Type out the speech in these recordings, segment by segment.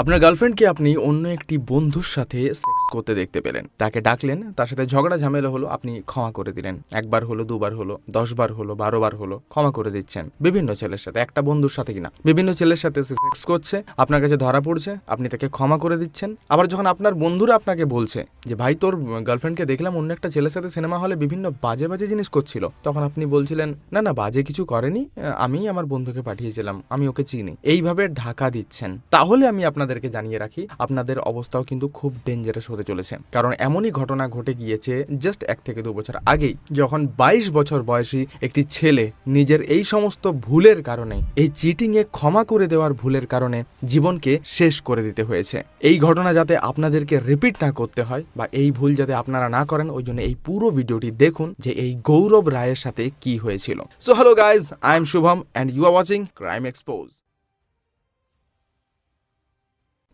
আপনার গার্লফ্রেন্ডকে আপনি অন্য একটি বন্ধুর সাথে সেক্স করতে দেখতে পেলেন। তাকে ডাকলেন, তার সাথে ঝগড়া ঝামেলা হলো, আপনি ক্ষমা করে দিলেন। একবার হলো, দুবার হলো দশ বার হলো বারো বার হলো, ক্ষমা করে দিচ্ছেন বিভিন্ন ছেলের সাথে, একটা বন্ধুর সাথে কিনা। বিভিন্ন ছেলের সাথে সেক্স করছে, আপনার কাছে ধরা পড়ছে, আপনি তাকে ক্ষমা করে দিচ্ছেন। আবার যখন আপনার বন্ধুরা আপনাকে বলছে যে, ভাই, তোর গার্লফ্রেন্ডকে দেখলাম অন্য একটা ছেলের সাথে সিনেমা হলে বিভিন্ন বাজে বাজে জিনিস করছিল। তখন আপনি বলছিলেন, না না, বাজে কিছু করেনি আমি আমার বন্ধুকে পাঠিয়েছিলাম, আমি ওকে চিনি। এইভাবে ঢাকা দিচ্ছেন। তাহলে আমি আপনাদেরকে জানিয়ে রাখি, আপনাদের অবস্থাও কিন্তু খুব ডেঞ্জারাস হতে চলেছে। কারণ এমনই ঘটনা ঘটে গিয়েছে জাস্ট এক থেকে দু বছর আগেই, যখন বাইশ বছর বয়সী একটি ছেলে নিজের এই সমস্ত ভুলের কারণে, এই চিটিং এ ক্ষমা করে দেওয়ার ভুলের কারণে জীবনকে শেষ করে দিতে হয়েছে। এই ঘটনা যাতে আপনাদেরকে রিপিট না করতে হয় বা এই ভুল যাতে আপনারা না করেন, ওই জন্য এই পুরো ভিডিওটি দেখুন যে এই গৌরব রায়ের সাথে কি হয়েছিল। So hello guys I am Shubham and you are watching crime expose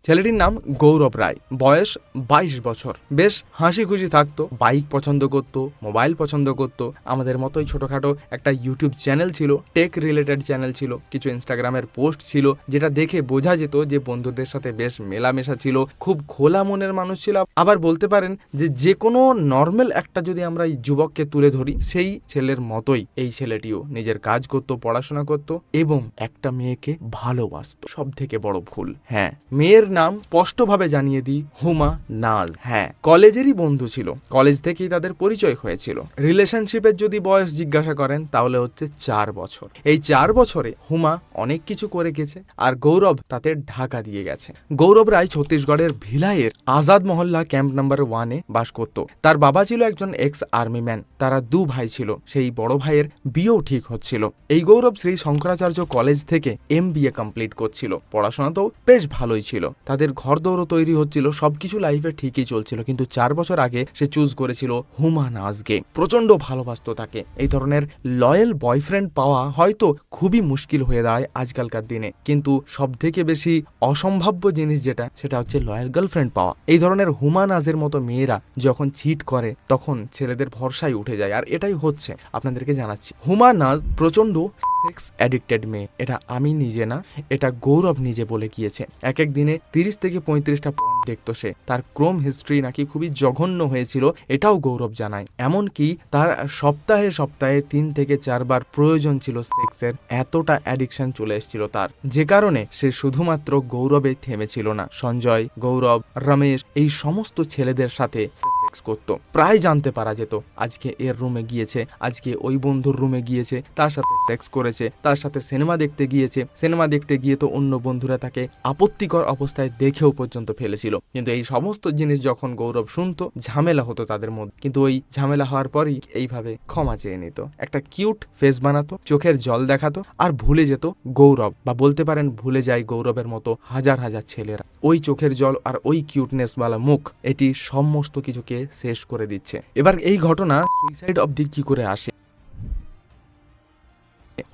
ছেলেটির নাম গৌরব রায়। বয়স বাইশ বছর। বেশ হাসি খুশি থাকতো, বাইক পছন্দ করতো, মোবাইল পছন্দ করতো। আমাদের মতোই ছোটোখাটো একটা ইউটিউব চ্যানেল ছিল, টেক রিলেটেড চ্যানেল ছিল, কিছু ইনস্টাগ্রামের পোস্ট ছিল, যেটা দেখে বোঝা যেত যে বন্ধুদের সাথে বেশ মেলামেশা ছিল, খুব খোলা মনের মানুষ ছিল। আবার বলতে পারেন যে যে কোনো নর্মাল একটা যদি আমরা এই যুবককে তুলে ধরি, সেই ছেলের মতোই এই ছেলেটিও নিজের কাজ করতো, পড়াশোনা করতো এবং একটা মেয়েকে ভালোবাসতো। সব থেকে বড় ভুল। হ্যাঁ মেয়ের নাম স্পষ্টভাবে জানিয়ে দিই হুমা নাজ। হ্যাঁ। কলেজেরই বন্ধু ছিল। কলেজ থেকেই তাদের পরিচয় হয়েছিল। রিলেশনশিপের যদি বয়স জিজ্ঞাসা করেন তাহলে হচ্ছে চার বছর। এই চার বছরে হুমা অনেক কিছু করে গেছে আর গৌরব তাতে ঢাকা দিয়ে গেছে। গৌরব রায় ছত্তিশগড়ের ভিলাইয়ের আজাদ মহল্লা ক্যাম্প নাম্বার ওয়ানে বাস করত। তার বাবা ছিল একজন এক্স আর্মি ম্যান তারা দু ভাই ছিল। সেই বড় ভাইয়ের বিয়েও ঠিক হচ্ছিল। এই গৌরব শ্রী শঙ্করাচার্য কলেজ থেকে এম কমপ্লিট করছিল। পড়াশোনা তো বেশ ভালোই ছিল। তাদের ঘর দৌড়ও তৈরি হচ্ছিল, সবকিছু লাইফে ঠিকই চলছিল, কিন্তু চার বছর আগে সে চুজ করেছিল হুমা নাজকে প্রচণ্ড ভালোবাসতো তাকে। এই ধরনের লয়াল বয়ফ্রেন্ড পাওয়া হয়তো খুবই মুশকিল হয়ে দাঁড়ায় আজকালকার দিনে। কিন্তু সব থেকে বেশি অসম্ভাব্য জিনিস যেটা, সেটা হচ্ছে লয়াল গার্লফ্রেন্ড পাওয়া। এই ধরনের হুমা নাজের মতো মেয়েরা যখন চিট করে, তখন ছেলেদের ভরসায় উঠে যায়, আর এটাই হচ্ছে, আপনাদেরকে জানাচ্ছি। হুমা নাজ প্রচণ্ড সেক্স অ্যাডিক্টেড মেয়ে। এটা আমি নিজে না, এটা গৌরব নিজে বলে গিয়েছে। এক এক দিনে তিরিশ থেকে পঁয়ত্রিশটা দেখত সে। তার ক্রোম হিস্ট্রি নাকি খুবই জঘন্য হয়েছিল, এটাও গৌরব জানায়। এমনকি তার সপ্তাহে সপ্তাহে তিন থেকে চারবার প্রয়োজন ছিল সেক্সের, এতটা অ্যাডিকশন চলে এসেছিল তার। যে কারণে সে শুধুমাত্র গৌরবে থেমেছিল না। সঞ্জয়, গৌরব, রমেশ, এই সমস্ত ছেলেদের সাথে সেক্স করতো। প্রায় জানতে পারা যেত, আজকে এর রুমে গিয়েছে, আজকে ওই বন্ধুর রুমে গিয়েছে, তার সাথে সেক্স করেছে, তার সাথে সিনেমা দেখতে গিয়েছে। সিনেমা দেখতে গিয়ে তো অন্য বন্ধুরা তাকে আপত্তিকর অবস্থায় দেখেও পর্যন্ত ফেলেছিল। কিন্তু এই সমস্ত জিনিস যখন গৌরব শুনতো, ঝামেলা হতো তাদের মধ্যে। কিন্তু ওই ঝামেলা হওয়ার পরই এইভাবে ক্ষমা চেয়ে নিত। একটা কিউট ফেস বানাতো, চোখের জল দেখাতো, আর ভুলে যেত গৌরব, বা বলতে পারেন ভুলে যায় গৌরবের মতো হাজার হাজার ছেলেরা। ওই চোখের জল আর ওই কিউটনেস বালা মুখ, এটি সমস্ত কিছুকে শেষ করে দিচ্ছে। এবার এই ঘটনা সুইসাইড অবধি কি করে আসে।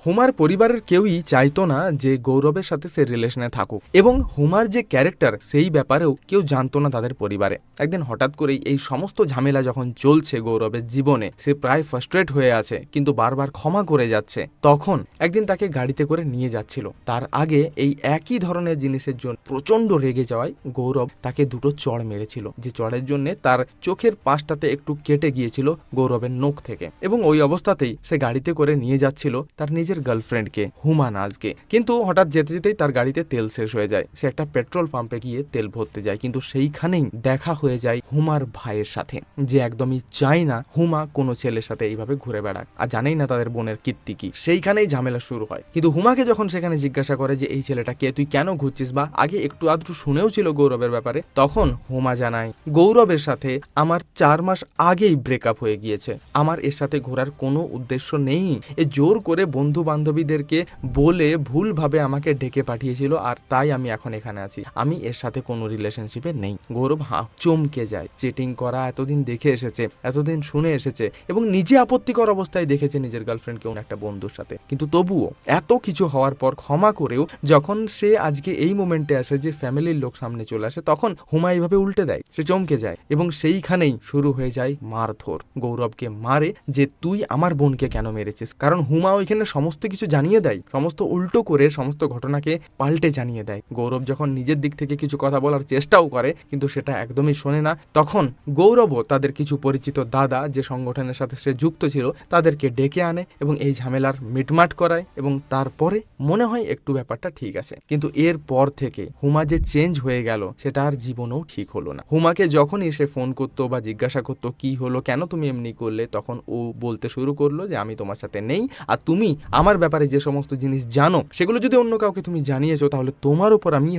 হুমার পরিবারের কেউই চাইতো না যে গৌরবের সাথে সে রিলেশনে থাকুক। এবং হুমার যে ক্যারেক্টার সেই ব্যাপারেও কেউ জানতো না তাদের পরিবারে। একদিন হঠাৎ করেই এই সমস্ত ঝামেলা যখন চলছে গৌরবের জীবনে, সে প্রায় ফার্স্ট্রেট হয়ে আছে, কিন্তু বারবার ক্ষমা করে যাচ্ছে। তখন একদিন তাকে গাড়িতে করে নিয়ে যাচ্ছিল। তার আগে এই একই ধরনের জিনিসের জন্য প্রচণ্ড রেগে যাওয়ায় গৌরব তাকে দুটো চড় মেরেছিল, যে চড়ের জন্য তার চোখের পাশটাতে একটু কেটে গিয়েছিল গৌরবের নখ থেকে। এবং ওই অবস্থাতেই সে গাড়িতে করে নিয়ে যাচ্ছিল, তার নিজের গার্লফ্রেন্ডকে হুমা নাজকে কিন্তু হঠাৎ যেতে যেতেই তার গাড়িতে তেল শেষ হয়ে যায়। সে একটা পেট্রোল পাম্পে গিয়ে তেল ভরতে যায়, কিন্তু সেইখানেই দেখা হয়ে যায় হুমার ভাইয়ের সাথে। যে একদমই চায় না হুমা কোনো ছেলের সাথে এইভাবে ঘুরে বেড়াক। আর জানেই না তাদের বোনের কীর্তি কি। সেইখানেই ঝামেলা শুরু হয়। কিন্তু হুমাকে যখন সেখানে জিজ্ঞাসা করে যে, এই ছেলেটা কে? তুই কেন ঘুরছিস বা? আগে একটু আধটু শুনেও ছিল গৌরবের ব্যাপারে। তখন হুমা জানায়, গৌরবের সাথে আমার চার মাস আগেই ব্রেকআপ হয়ে গিয়েছে। আমার এর সাথে ঘোরার কোনো উদ্দেশ্য নেই। এ জোর করে বন্ধু বান্ধবীদেরকে বলে ভুলভাবে আমাকে ডেকে পাঠিয়েছিল আর তাই আমি এখন এখানে আছি। আমি এর সাথে কোনো রিলেশনশিপে নেই। গৌরব, হা, চমকে যায়। চেটিং করা এতদিন দেখে এসেছে, এতদিন শুনে এসেছে এবং নিজে আপত্তিকর অবস্থায় দেখেছে নিজের গার্লফ্রেন্ডকে অন্য একটা বন্ধুর সাথে। কিন্তু তবুও এত কিছু হওয়ার পর ক্ষমা করেও যখন সে আজকে এই মোমেন্টে আসে যে ফ্যামিলির লোক সামনে চলে আসে, তখন হুমা এইভাবে উল্টে দেয়। সে চমকে যায় এবং সেইখানেই শুরু হয়ে যায় মারধর। গৌরবকে মারে যে, তুই আমার বোনকে কেন মেরেছিস? কারণ হুমা ওইখানে সমস্ত কিছু জানিয়ে দেয়, সমস্ত উল্টো করে সমস্ত ঘটনাকে পাল্টে জানিয়ে দেয়। গৌরব যখন নিজের দিক থেকে কিছু কথা বলার চেষ্টাও করে, কিন্তু সেটা একদমই শোনে না, তখন গৌরবও তাদের কিছু পরিচিত দাদা যে সংগঠনের সাথে সে যুক্ত ছিল, তাদেরকে ডেকে আনে এবং এই ঝামেলার মিটমাট করায় এবং তারপরে মনে হয় একটু ব্যাপারটা ঠিক আছে। কিন্তু এর পর থেকে হুমা যে চেঞ্জ হয়ে গেল, সেটা আর জীবনেও ঠিক হলো না। হুমাকে যখনই সে ফোন করতো বা জিজ্ঞাসা করতো, কি হলো? কেন তুমি এমনি করলে? তখন ও বলতে শুরু করল যে, আমি তোমার সাথে নেই, আর তুমি আমার ব্যাপারে যে সমস্ত জিনিস জানো, সেগুলো যদি অন্য কাউকে তুমি জানিয়েছো, তাহলে তোমার উপর আমি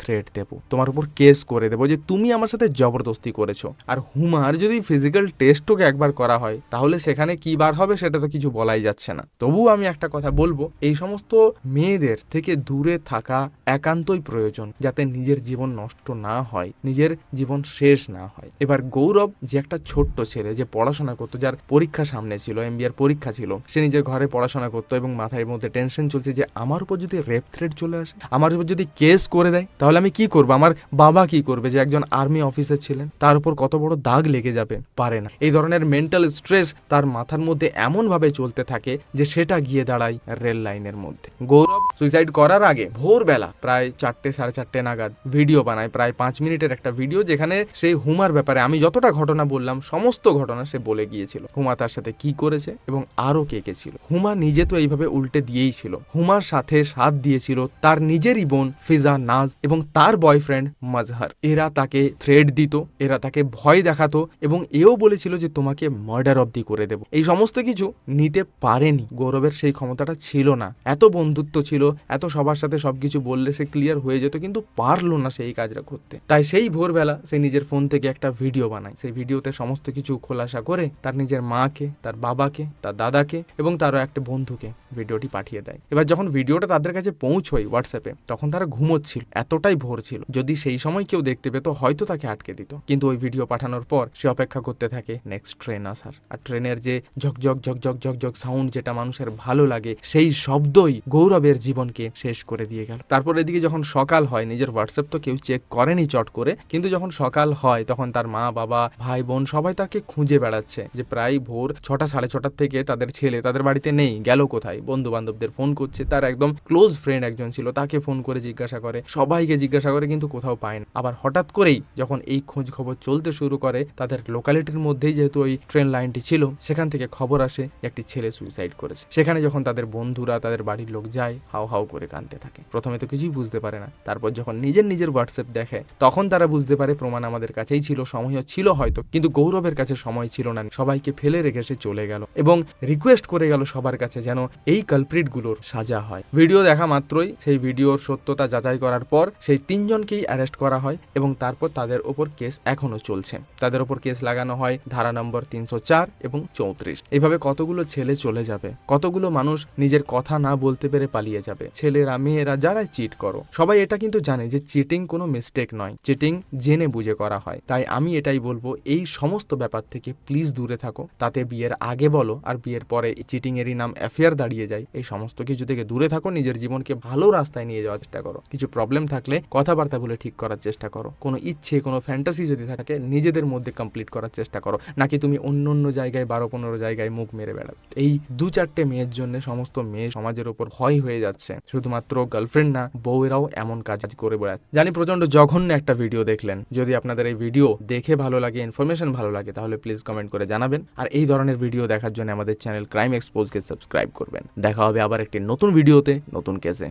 থ্রেট দেবো, তোমার উপর কেস করে দেবো যে তুমি আমার সাথে জবরদস্তি করেছ। আর হুমার যদি ফিজিক্যাল টেস্টকে একবার করা হয়, তাহলে সেখানে কি বার হবে সেটা তো কিছু বলাই যাচ্ছে না। তবুও আমি একটা কথা বলব, এই সমস্ত মেয়েদের থেকে দূরে থাকা একান্তই প্রয়োজন যাতে নিজের জীবন নষ্ট না হয়, নিজের জীবন শেষ না হয়। এবার গৌরব যে একটা ছোট্ট ছেলে যে পড়াশোনা করতো, যার পরীক্ষা সামনে ছিল এমবিআর পরীক্ষা ছিল, সে নিজের ঘরে পড়াশোনা করতো এবং মাথায় মধ্যে টেনশন চলছে যে আমার উপর যদি রেপ থ্রেড চলে আসে, আমার উপর যদি কেস করে দেয় তাহলে আমি কি করব? আমার বাবা কি করবে যে একজন আর্মি অফিসার ছিলেন? তার উপর কত বড় দাগ লেগে যাবে? পারে না। এই ধরনের মেন্টাল স্ট্রেস তার মাথার মধ্যে এমনভাবে চলতে থাকে যে সেটা গিয়ে দাঁড়ায় রেল লাইনের মধ্যে। গৌরব সুইসাইড করার আগে ভোরবেলা প্রায় চারটে, সাড়ে চারটে নাগাদ ভিডিও বানায়। প্রায় পাঁচ মিনিটের একটা ভিডিও যেখানে সেই হুমার ব্যাপারে আমি যতটা ঘটনা বললাম, সমস্ত ঘটনা সে বলে গিয়েছিল। হুমা তার সাথে কি করেছে এবং আরও কে কে ছিল? হুমা নিজে তো এইভাবে উল্টে দিয়েই ছিল। হুমার সাথে সাথ দিয়েছিল তার নিজেরই বোন ফিজা নাজ এবং তার বয়ফ্রেন্ড মজহার। এরা তাকে থ্রেড দিত, এরা তাকে ভয় দেখাতো এবং এও বলেছিল যে তোমাকে মার্ডার অব্দি করে দেব। এই সমস্ত কিছু নিতে পারেনি। গৌরবের সেই ক্ষমতাটা ছিল না। এত বন্ধুত্ব ছিল, এত সবার সাথে সবকিছু বললে সে ক্লিয়ার হয়ে যেত, কিন্তু পারল না সেই কাজটা করতে। তাই সেই ভোরবেলা সে নিজের ফোন থেকে একটা ভিডিও বানায়। সেই ভিডিওতে সমস্ত কিছু খোলাসা করে তার নিজের মাকে, তার বাবাকে, তার দাদাকে এবং তারও একটা বন্ধুকে ভিডিওটি পাঠিয়ে দেয়। এবার যখন ভিডিওটা তাদের কাছে পৌঁছয় হোয়াটসঅ্যাপে তখন তারা ঘুমোচ্ছিল। এতটাই ভোর ছিল। যদি সেই সময় কেউ দেখতে পেত, হয়তো তাকে আটকে দিত। কিন্তু ওই ভিডিও পাঠানোর পর সে অপেক্ষা করতে থাকে নেক্সট ট্রেন আসার আর ট্রেনের যে ঝকঝক ঝকঝক ঝকঝক সাউন্ড যেটা মানুষের ভালো লাগে, সেই শব্দই গৌরবের জীবনকে শেষ করে দিয়ে গেল। তারপর এদিকে যখন সকাল হয়, নিজের হোয়াটসঅ্যাপ তো কেউ চেক করেনি চট করে, কিন্তু যখন সকাল হয়, তখন তার মা, বাবা, ভাই, বোন সবাই তাকে খুঁজে বেড়াচ্ছে যে প্রায় ভোর ছটা সাড়ে ছটার থেকে তাদের ছেলে তাদের বাড়িতে নেই, গেল কোথায়? বন্ধু বান্ধবদের ফোন করছে, তার একদম ক্লোজ ফ্রেন্ড একজন ছিল, তাকে ফোন করে জিজ্ঞাসা করে, সবাইকে জিজ্ঞাসা করে কিন্তু কোথাও পায় না। আবার হঠাৎ করেই যখন এই খোঁজ খবর চলতে শুরু করে, তাদের লোকালিটির মধ্যেই যেহেতু ওই ট্রেন লাইনটি ছিল, সেখান থেকে খবর আসে একটি ছেলে সুইসাইড করেছে। সেখানে যখন তাদের বন্ধুরা, তাদের বাড়ির লোক যায় হাও হাও করে কাঁদতে থাকে। প্রথমে তো কিছুই বুঝতে পারে না। তারপর যখন নিজের নিজের হোয়াটসঅ্যাপ দেখে, তখন তারা বুঝতে পারে প্রমাণ আমাদের কাছেই ছিল সময়ও ছিল হয়তো, কিন্তু গৌরবের কাছে সময় ছিল না। সবাইকে ফেলে রেখে সে চলে গেল এবং রিকোয়েস্ট করে গেল সবার কাছে যেন এই কালপ্রিটগুলোর সাজা হয়। ভিডিও দেখা মাত্রই, সেই ভিডিওর সত্যতা যাচাই করার পর সেই তিনজনকেই অ্যারেস্ট করা হয় এবং তারপর তাদের ওপর কেস এখনও চলছে। তাদের ওপর কেস লাগানো হয় ধারা নম্বর তিনশো চার এবং চৌত্রিশ। এভাবে কতগুলো ছেলে চলে যাবে? কতগুলো মানুষ নিজের কথা না বলতে পেরে পালিয়ে যাবে? ছেলেরা, মেয়েরা যারাই চিট করো, সবাই এটা কিন্তু জানে যে চিটিং কোনো মিস্টেক নয়। চিটিং জেনে বুঝে করা হয়। তাই আমি এটাই বলব, এই সমস্ত ব্যাপার থেকে প্লিজ দূরে থাকো। তাতে বিয়ের আগে বলো আর বিয়ের পরে চিটিং এরই নাম অ্যাফেয়ার দাঁড়িয়ে যায়। এই সমস্ত কিছু থেকে দূরে থাকো, নিজের জীবনকে ভালো রাস্তায় নিয়ে যাওয়ার চেষ্টা করো। কিছু প্রবলেম থাকলে কথাবার্তা বলে ঠিক করার চেষ্টা করো। কোনো ইচ্ছে, কোনো ফ্যান্টাসি যদি থাকে, নিজেদের মধ্যে কমপ্লিট করার চেষ্টা করো। নাকি তুমি অন্য অন্য জায়গায়, বারো পনেরো জায়গায় মুখ মেরে বেড়াও? এই দু চারটে মেয়ের জন্য সমস্ত মেয়ে সমাজের উপর ভয় হয়ে যাচ্ছে। শুধুমাত্র গার্লফ্রেন্ড না, বউয়েরাও এমন কাজ করে বেড়াচ্ছে। জানি প্রচণ্ড জঘন্য একটা ভিডিও দেখলেন। যদি আপনাদের এই ভিডিও দেখে ভালো লাগে ইনফরমেশন ভালো লাগে, তাহলে প্লিজ কমেন্ট করে জানাবেন। আর এই ধরনের ভিডিও দেখার জন্য আমাদের চ্যানেল ক্রাইম এক্সপোজকে সাবস্ক্রাইব করবেন। দেখা হবে আবার একটি নতুন ভিডিওতে নতুন কেসে